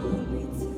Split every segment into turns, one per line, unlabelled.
I'll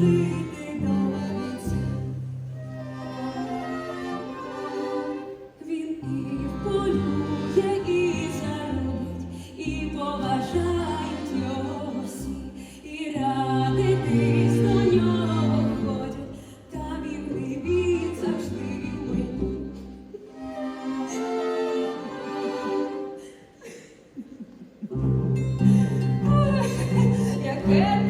жити на віці. Він і полює, і зарубить, і поважають його і радитись до нього ходять, та він привіт завжди відбув. Яке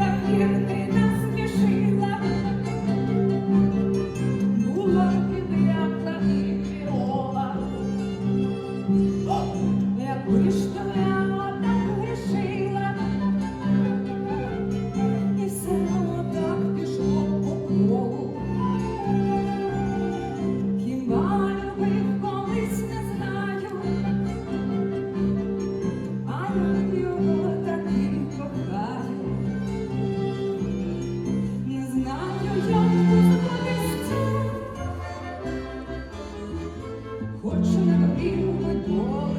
Thank you.